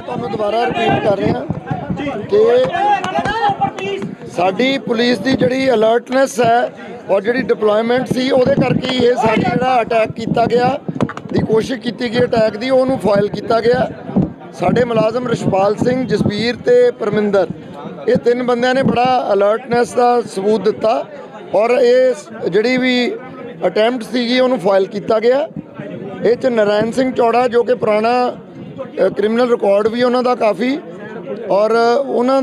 ਤੁਹਾਨੂੰ ਦੁਬਾਰਾ ਰਿਪੀਟ ਕਰ ਰਿਹਾ ਕਿ ਸਾਡੀ ਪੁਲਿਸ ਦੀ ਜਿਹੜੀ ਅਲਰਟਨੈਸ ਹੈ ਔਰ ਜਿਹੜੀ ਡਿਪਲੋਇਮੈਂਟ ਸੀ, ਉਹਦੇ ਕਰਕੇ ਇਹ ਸਾਡੇ ਜਿਹੜਾ ਅਟੈਕ ਕੀਤਾ ਗਿਆ। ਦੀ ਕੋਸ਼ਿਸ਼ ਕੀਤੀ ਗਈ ਅਟੈਕ ਦੀ, ਉਹਨੂੰ ਫਾਇਲ ਕੀਤਾ ਗਿਆ। ਸਾਡੇ ਮੁਲਾਜ਼ਮ ਰਿਸ਼ਪਾਲ ਸਿੰਘ, ਜਸਬੀਰ ਤੇ ਪਰਮਿੰਦਰ, ਇਹ ਤਿੰਨ ਬੰਦਿਆਂ ਨੇ ਬੜਾ ਅਲਰਟਨੈਸ ਦਾ ਸਬੂਤ ਦਿੱਤਾ ਔਰ ਇਹ ਜਿਹੜੀ ਵੀ ਅਟੈਂਪਟ ਸੀਗੀ, ਉਹਨੂੰ ਫਾਈਲ ਕੀਤਾ ਗਿਆ। ਇਹ ਚ ਨਰਾਇਣ ਸਿੰਘ ਚੌੜਾ ਜੋ ਕਿ ਪੁਰਾਣਾ ਕ੍ਰਿਮੀਨਲ ਰਿਕਾਰਡ ਵੀ ਉਹਨਾਂ ਦਾ ਕਾਫੀ ਔਰ ਉਹਨਾਂ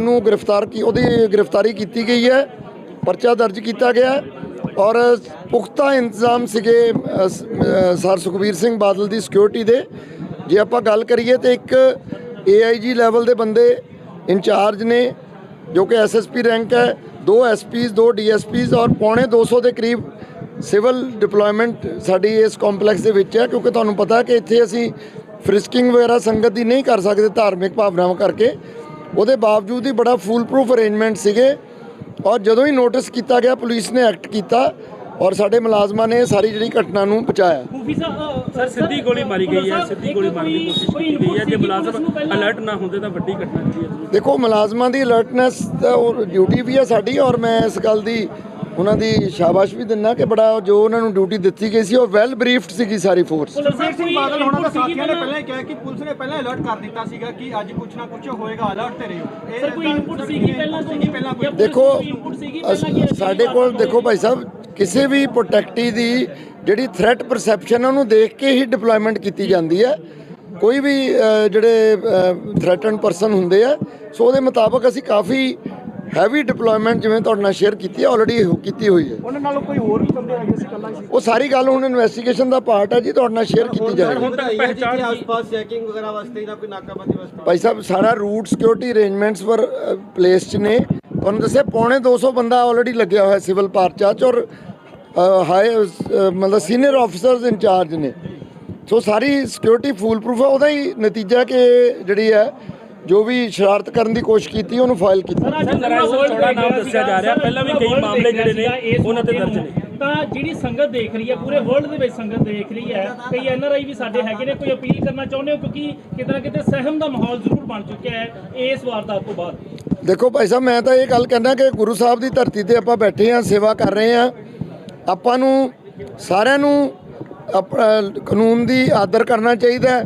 ਨੂੰ ਗ੍ਰਿਫਤਾਰ ਕੀ, ਉਹਦੀ ਗ੍ਰਿਫਤਾਰੀ ਕੀਤੀ ਗਈ ਹੈ, ਪਰਚਾ ਦਰਜ ਕੀਤਾ ਗਿਆ ਔਰ ਪੁਖਤਾ ਇੰਤਜ਼ਾਮ ਸੀਗੇ ਸਰ ਸੁਖਬੀਰ ਸਿੰਘ ਬਾਦਲ ਦੀ ਸਿਕਿਉਰਿਟੀ ਦੇ। ਜੇ ਆਪਾਂ ਗੱਲ ਕਰੀਏ ਤੇ ਇੱਕ ਏਆਈਜੀ ਲੈਵਲ ਦੇ ਬੰਦੇ ਇੰਚਾਰਜ ਨੇ, ਜੋ ਕਿ ਐਸਐਸਪੀ ਰੈਂਕ ਹੈ, ਦੋ ਐਸਪੀਜ਼ ਦੋ ਡੀਐਸਪੀਜ਼ ਔਰ ਪੌਣੇ 200 ਦੇ ਕਰੀਬ ਸਿਵਲ ਡਿਪਲੋਇਮੈਂਟ ਸਾਡੀ ਇਸ ਕੰਪਲੈਕਸ ਦੇ ਵਿੱਚ ਹੈ, ਕਿਉਂਕਿ ਤੁਹਾਨੂੰ ਪਤਾ ਕਿ ਇੱਥੇ ਅਸੀਂ ਫ੍ਰਿਸਕਿੰਗ ਵਗੈਰਾ ਸੰਗਤ ਦੀ ਨਹੀਂ ਕਰ ਸਕਦੇ ਧਾਰਮਿਕ ਭਾਵਨਾਵਾਂ ਕਰਕੇ। ਉਹਦੇ ਬਾਵਜੂਦ ਹੀ ਬੜਾ ਫੂਲ ਪ੍ਰੂਫ ਅਰੇਂਜਮੈਂਟ ਸੀਗੇ। ਔਰ ਜਦੋਂ ਹੀ ਨੋਟਿਸ ਕੀਤਾ ਗਿਆ, ਪੁਲਿਸ ਨੇ ਐਕਟ ਕੀਤਾ ਔਰ ਸਾਡੇ ਮੁਲਾਜ਼ਮਾਂ ਨੇ ਸਾਰੀ ਜਿਹੜੀ ਘਟਨਾ ਨੂੰ ਸਾਹਿਬ ਸਰ ਸਿੱਧੀ ਗੋਲੀ ਮਾਰੀ ਗਈ ਹੈ ਸਿੱਧੀ ਗੋਲੀ ਮਾਰਨ ਦੀ ਕੋਸ਼ਿਸ਼ ਕੀਤੀ ਗਈ ਹੈ। ਜੇ ਮੁਲਾਜ਼ਮ ਅਲਰਟ ਨਾ ਹੁੰਦੇ ਤਾਂ ਵੱਡੀ ਘਟਨਾ ਜਿਹੜੀ ਹੈ ਦੇਖੋ ਮੁਲਾਜ਼ਮਾਂ ਦੀ ਅਲਰਟਨੈਸ ਡਿਊਟੀ ਵੀ ਹੈ ਸਾਡੀ ਔਰ ਮੈਂ ਇਸ ਗੱਲ ਦੀ ਉਹਨਾਂ ਦੀ ਸ਼ਾਬਾਸ਼ ਵੀ ਦਿੰਦਾ ਕਿ ਬੜਾ ਜੋ ਉਹਨਾਂ ਨੂੰ ਡਿਊਟੀ ਦਿੱਤੀ ਗਈ ਸੀ ਉਹ ਵੈਲ ਬਰੀਫਡ ਸੀਗੀ ਸਾਰੀ ਫੋਰਸ ਸੁਖਬੀਰ ਸਿੰਘ ਬਾਦਲ ਹੋਣਾ ਦਾ ਸਾਥੀਆਂ ਨੇ ਪਹਿਲਾਂ? ਹੀ ਕਿਹਾ ਕਿ ਪੁਲਿਸ ਨੇ ਪਹਿਲਾਂ ਅਲਰਟ ਕਰ ਦਿੱਤਾ ਸੀਗਾ ਕਿ ਅੱਜ ਕੁਝ ਨਾ ਕੁਝ ਹੋਏਗਾ ਅਲਰਟ ਤੇ ਰਹੋ। ਸਰ ਕੋਈ ਇਨਪੁਟ ਸੀਗੀ ਪਹਿਲਾਂ ਤੋਂ? ਸੀਗੀ ਪਹਿਲਾਂ ਕੋਈ? ਦੇਖੋ ਸਾਡੇ ਕੋਲ ਦੇਖੋ ਭਾਈ ਸਾਹਿਬ ਕਿਸੇ ਵੀ ਪ੍ਰੋਟੈਕਟੀ ਦੀ ਜਿਹੜੀ ਥ੍ਰੈਟ ਪਰਸੈਪਸ਼ਨ ਉਹਨੂੰ ਦੇਖ ਕੇ ਹੀ ਡਿਪਲੋਇਮੈਂਟ ਕੀਤੀ ਜਾਂਦੀ ਹੈ ਕੋਈ ਵੀ ਜਿਹੜੇ ਥ੍ਰੈਟਨ ਪਰਸਨ ਹੁੰਦੇ ਆ ਸੋ ਉਹਦੇ ਮੁਤਾਬਕ ਅਸੀਂ ਕਾਫੀ ਹੈਵੀ ਡਿਪਲੋਇਮੈਂਟ ਜਿਵੇਂ ਤੁਹਾਡੇ ਨਾਲ ਸ਼ੇਅਰ ਕੀਤੀ ਹੈ ਆਲਰੇਡੀ ਕੀਤੀ ਹੋਈ ਹੈ। ਉਹਨਾਂ ਨਾਲੋਂ ਕੋਈ ਹੋਰ ਵੀ ਬੰਦੇ ਹੈਗੇ ਸੀ ਕੱਲਾ ਸੀ ਉਹ ਸਾਰੀ ਗੱਲ ਹੁਣ ਇਨਵੈਸਟੀਗੇਸ਼ਨ ਦਾ ਪਾਰਟ ਹੈ ਜੀ ਤੁਹਾਡੇ ਨਾਲ ਸ਼ੇਅਰ ਕੀਤੀ ਜਾਏਗੀ ਹੁਣ ਪਹਿਚਾਣ ਆਸ-ਪਾਸ ਚੈਕਿੰਗ ਵਗੈਰਾ ਵਾਸਤੇ ਨਾ ਕੋਈ ਨਾਕਾਬੰਦੀ ਵਾਸਤੇ? ਭਾਈ ਸਾਹਿਬ ਸਾਰਾ ਰੂਟ ਸਿਕਿਉਰਿਟੀ ਅਰੇਂਜਮੈਂਟਸ ਪਰ ਪਲੇਸ ਚ ਨੇ। ਤੁਹਾਨੂੰ ਦੱਸਿਆ ਪੌਣੇ 200 ਬੰਦਾ ਆਲਰੇਡੀ ਲੱਗਿਆ ਹੋਇਆ ਸਿਵਲ ਪਾਰਚਾ ਚ ਔਰ ਹਾਈ ਮਤਲਬ ਸੀਨੀਅਰ ਆਫੀਸਰਸ ਇੰਚਾਰਜ ਨੇ। ਸੋ ਸਾਰੀ ਸਿਕਿਉਰਿਟੀ ਫੂਲ ਪ੍ਰੂਫ ਹੈ ਉਹਦਾ ਹੀ ਨਤੀਜਾ ਕਿ ਜਿਹੜੀ ਹੈ ਜੋ ਵੀ ਸ਼ਰਾਰਤ ਕਰਨ ਦੀ ਕੋਸ਼ਿਸ਼ ਕੀਤੀ ਉਹਨੂੰ ਫਾਈਲ ਕੀਤੀ। ਸਰ ਨਰਾਇਣ ਸਿੰਘ ਚੌੜਾ ਨਾਮ ਦੱਸਿਆ ਜਾ ਰਿਹਾ। ਪਹਿਲਾਂ ਵੀ ਕਈ ਮਾਮਲੇ ਜਿਹੜੇ ਨੇ ਉਹਨਾਂ ਤੇ ਦਰਜ ਨੇ। ਤਾਂ ਜਿਹੜੀ ਸੰਗਤ ਦੇਖ ਰਹੀ ਹੈ ਪੂਰੇ ਵਰਲਡ ਦੇ ਵਿੱਚ ਸੰਗਤ ਦੇਖ ਰਹੀ ਹੈ ਕਈ ਐਨਆਰਆਈ ਵੀ ਸਾਡੇ ਹੈਗੇ ਨੇ ਕੋਈ ਅਪੀਲ ਕਰਨਾ ਚਾਹੁੰਦੇ ਹੋ? ਕਿਉਂਕਿ ਕਿਤੇ ਨਾ ਕਿਤੇ ਸਹਿਮ ਦਾ ਮਾਹੌਲ ਜ਼ਰੂਰ ਬਣ ਚੁੱਕਿਆ ਹੈ ਇਸ ਵਾਰਦਾਤ ਤੋਂ ਬਾਅਦ। ਦੇਖੋ ਭਾਈ ਸਾਹਿਬ ਮੈਂ ਤਾਂ ਇਹ ਗੱਲ ਕਹਿੰਦਾ ਕਿ ਗੁਰੂ ਸਾਹਿਬ ਦੀ ਧਰਤੀ ਤੇ ਆਪਾਂ ਬੈਠੇ ਹਾਂ ਸੇਵਾ ਕਰ ਰਹੇ ਹਾਂ। ਆਪਾਂ ਨੂੰ ਸਾਰਿਆਂ ਨੂੰ ਕਾਨੂੰਨ ਦੀ ਆਦਰ ਕਰਨਾ ਚਾਹੀਦਾ ਹੈ।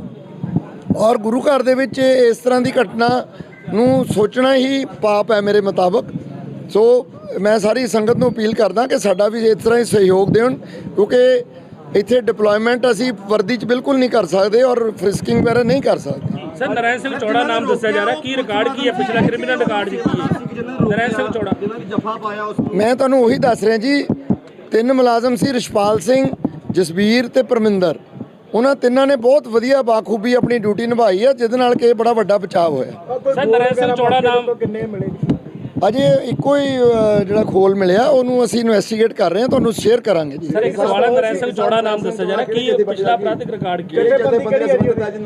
ਔਰ ਗੁਰੂ ਘਰ ਦੇ ਵਿੱਚ ਇਸ ਤਰ੍ਹਾਂ ਦੀ ਘਟਨਾ ਨੂੰ ਸੋਚਣਾ ਹੀ ਪਾਪ ਹੈ ਮੇਰੇ ਮੁਤਾਬਕ। ਸੋ ਮੈਂ ਸਾਰੀ ਸੰਗਤ ਨੂੰ ਅਪੀਲ ਕਰਦਾ ਕਿ ਸਾਡਾ ਵੀ ਇਸ ਤਰ੍ਹਾਂ ਹੀ ਸਹਿਯੋਗ ਦੇਣ ਕਿਉਂਕਿ ਇੱਥੇ ਡਿਪਲੋਇਮੈਂਟ ਅਸੀਂ ਵਰਦੀ 'ਚ ਬਿਲਕੁਲ ਨਹੀਂ ਕਰ ਸਕਦੇ ਔਰ ਫ੍ਰਿਸਕਿੰਗ ਵਗੈਰਾ ਨਹੀਂ ਕਰ ਸਕਦੇ। ਸਰ ਨਰਾਇਣ ਸਿੰਘ ਚੌੜਾ ਨਾਮ ਦੱਸਿਆ ਜਾ ਰਿਹਾ। ਕੀ ਰਿਕਾਰਡ ਕੀ ਹੈ? ਪਿਛਲਾ ਕ੍ਰਿਮੀਨਲ ਰਿਕਾਰਡ ਜੀ ਕੀ ਹੈ? ਨਰਾਇਣ ਸਿੰਘ ਚੌੜਾ। ਜਿਨ੍ਹਾਂ ਦੀ ਜਫਾ ਪਾਇਆ ਉਸ ਮੈਂ ਤੁਹਾਨੂੰ ਉਹੀ ਦੱਸ ਰਿਹਾ ਜੀ ਤਿੰਨ ਮੁਲਾਜ਼ਮ ਸੀ ਰਿਸ਼ਪਾਲ ਸਿੰਘ ਜਸਬੀਰ ਤੇ ਪਰਮਿੰਦਰ। ਉਹਨਾਂ ਤਿੰਨਾਂ ਨੇ ਬਹੁਤ ਵਧੀਆ ਬਾਖੂਬੀ ਆਪਣੀ ਡਿਊਟੀ ਨਿਭਾਈ ਹੈ ਜਿਹਦੇ ਨਾਲ ਕਿ ਇਹ ਬੜਾ ਵੱਡਾ ਬਚਾਅ ਹੋਇਆ। ਸਰ ਨਰਾਇਣ ਸਿੰਘ ਚੌੜਾ ਨਾਮ। ਕਿੰਨੇ ਮਿਲੇ? ਅਜੇ ਇੱਕੋ ਹੀ ਅ, ਜਿਹੜਾ ਖੋਲ ਮਿਲਿਆ ਉਹਨੂੰ ਅਸੀਂ ਇਨਵੈਸਟੀਗੇਟ ਕਰ ਰਹੇ ਹਾਂ ਤੁਹਾਨੂੰ ਸ਼ੇਅਰ ਕਰਾਂਗੇ ਜੀ। ਸਰ ਇੱਕ ਸਵਾਲ ਹੈ ਨਰਾਇਣ ਸਿੰਘ ਚੌੜਾ ਨਾਮ ਦੱਸਿਆ ਜਾ ਰਿਹਾ ਕੀ ਪਿਛਲਾ ਅਪਰਾਧਿਕ ਰਿਕਾਰਡ ਕੀ ਹੈ?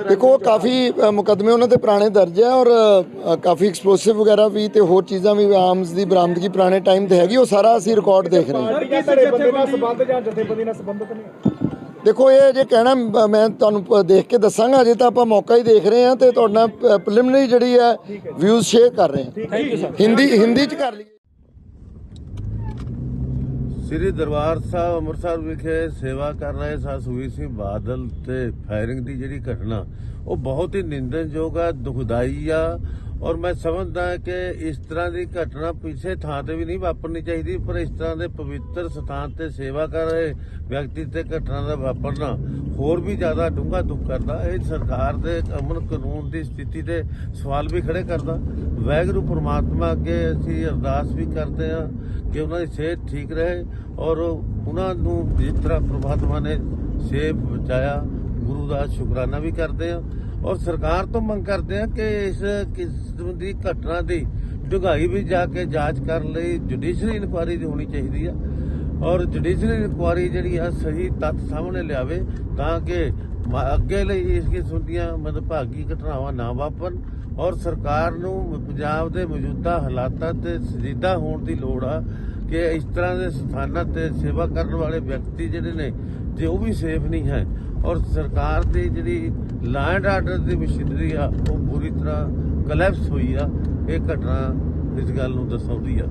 ਦੇਖੋ ਕਾਫੀ ਅ, ਮੁਕੱਦਮੇ ਉਹਨਾਂ ਤੇ ਪੁਰਾਣੇ ਦਰਜ ਹੈ ਔਰ ਅ, ਕਾਫੀ ਐਕਸਪਲੋਸਿਵ ਵਗੈਰਾ ਵੀ ਤੇ ਹੋਰ ਚੀਜ਼ਾਂ ਵੀ ਆਰਮਸ ਦੀ ਬਰਾਮਦਗੀ ਪੁਰਾਣੇ ਟਾਈਮ ਤੇ ਹੈਗੀ ਉਹ ਸਾਰਾ ਅਸੀਂ ਰਿਕਾਰਡ ਦੇਖ ਰਹੇ ਹਾਂ। ਕਿਸੇ ਜਥੇਬੰਦੀ ਨਾਲ ਸੰਬੰਧ ਜਾਂ ਜਥੇਬੰਦੀ ਨਾਲ ਸੰਬੰਧਤ ਨਹੀਂ ਦੇਖੋ ਇਹ ਜੇ ਕਹਿਣਾ ਮ- ਤੁਹਾਨੂੰ ਦੇਖ ਕੇ ਦੱਸਾਂਗਾ ਅਜੇ ਤਾਂ ਆਪਾਂ ਮੌਕਾ ਹੀ ਦੇਖ ਰਹੇ ਹਾਂ ਤੇ ਤੁਹਾਡੇ ਪ੍ਰੀਲਿਮਿਨਰੀ ਜਿਹੜੀ ਹੈ ਵਿਊਜ਼ ਸ਼ੇਅਰ ਕਰ ਰਹੇ ਹਾਂ। Thank you sir Hindi Hindi ਚ ਕਰ ਲਈਏ। ਸ੍ਰੀ ਦਰਬਾਰ ਸਾਹਿਬ ਅੰਮ੍ਰਿਤਸਰ ਵਿਖੇ ਸੇਵਾ ਕਰ ਰਹੇ ਸਾ ਸੁਖਬੀਰ ਸਿੰਘ ਬਾਦਲ ਤੇ ਫਾਇਰਿੰਗ ਦੀ ਜਿਹੜੀ ਘਟਨਾ ਉਹ ਬਹੁਤ ਹੀ ਨਿੰਦਨਯੋਗ ਆ ਦੁਖਦਾਈ ਆ ਔਰ ਮੈਂ ਸਮਝਦਾ ਕਿ ਇਸ ਤਰ੍ਹਾਂ ਦੀ ਘਟਨਾ ਪਿੱਛੇ ਥਾਂ ਤੇ ਵੀ ਨਹੀਂ ਵਾਪਰਨੀ ਚਾਹੀਦੀ, ਪਰ ਇਸ ਤਰ੍ਹਾਂ ਦੇ ਪਵਿੱਤਰ ਸਥਾਨ ਤੇ ਸੇਵਾ ਕਰ ਰਹੇ ਵਿਅਕਤੀ ਤੇ ਘਟਨਾ ਦਾ ਵਾਪਰਨਾ ਹੋਰ ਵੀ ਜ਼ਿਆਦਾ ਡੂੰਘਾ ਦੁੱਖ ਕਰਦਾ। ਇਹ ਸਰਕਾਰ ਦੇ ਅਮਨ ਕਾਨੂੰਨ ਦੀ ਸਥਿਤੀ ਤੇ ਸਵਾਲ ਵੀ ਖੜੇ ਕਰਦਾ। ਵਾਹਿਗੁਰੂ ਪ੍ਰਮਾਤਮਾ ਅੱਗੇ ਅਸੀਂ ਅਰਦਾਸ ਵੀ ਕਰਦੇ ਹਾਂ ਕਿ ਉਹਨਾਂ ਦੀ ਸਿਹਤ ਠੀਕ ਰਹੇ ਔਰ ਉਹਨਾਂ ਨੂੰ ਜਿਸ ਤਰ੍ਹਾਂ ਪ੍ਰਮਾਤਮਾ ਨੇ ਸੇਫ ਬਚਾਇਆ ਗੁਰੂ ਦਾ ਸ਼ੁਕਰਾਨਾ ਵੀ ਕਰਦੇ ਹਾਂ। ਔਰ ਸਰਕਾਰ ਤੋਂ ਮੰਗ ਕਰਦੇ ਹਾਂ ਕਿ ਇਸ ਕਿਸਮ ਦੀ ਘਟਨਾ ਦੀ ਡੂੰਘਾਈ ਵੀ ਜਾ ਕੇ ਜਾਂਚ ਕਰਨ ਲਈ ਜੁਡੀਸ਼ਰੀ ਇਨਕੁਆਇਰੀ ਹੋਣੀ ਚਾਹੀਦੀ ਆ। ਔਰ ਜੁਡੀਸ਼ਰੀ ਇਨਕੁਆਇਰੀ ਜਿਹੜੀ ਆ, ਸਹੀ ਤੱਥ ਸਾਹਮਣੇ ਲਿਆਵੇ ਤਾਂ ਕਿ ਅੱਗੇ ਲਈ ਇਸ ਕਿਸਮ ਦੀਆਂ ਮਦਭਾਗੀ ਘਟਨਾਵਾਂ ਨਾ ਵਾਪਰਨ। ਔਰ ਸਰਕਾਰ ਨੂੰ ਪੰਜਾਬ ਦੇ ਮੌਜੂਦਾ ਹਾਲਾਤਾਂ ਤੇ ਸਜੀਦਾ ਹੋਣ ਦੀ ਲੋੜ ਆ ਕਿ ਇਸ ਤਰ੍ਹਾਂ ਦੇ ਸਥਾਨਾਂ ਤੇ ਸੇਵਾ ਕਰਨ ਵਾਲੇ ਵਿਅਕਤੀ ਜਿਹੜੇ ਨੇ ਜੇ ਉਹ ਵੀ ਸੇਫ ਨਹੀਂ ਹੈ ਔਰ ਸਰਕਾਰ ਦੀ ਜਿਹੜੀ ਲਾਅ ਆਰਡਰ ਦੀ ਮਸ਼ੀਨਰੀ ਆ, ਉਹ ਪੂਰੀ ਤਰ੍ਹਾਂ ਕਲੈਪਸ ਹੋਈ ਆ, ਇਹ ਘਟਨਾ ਇਸ ਗੱਲ ਨੂੰ ਦਰਸਾਉਂਦੀ ਆ।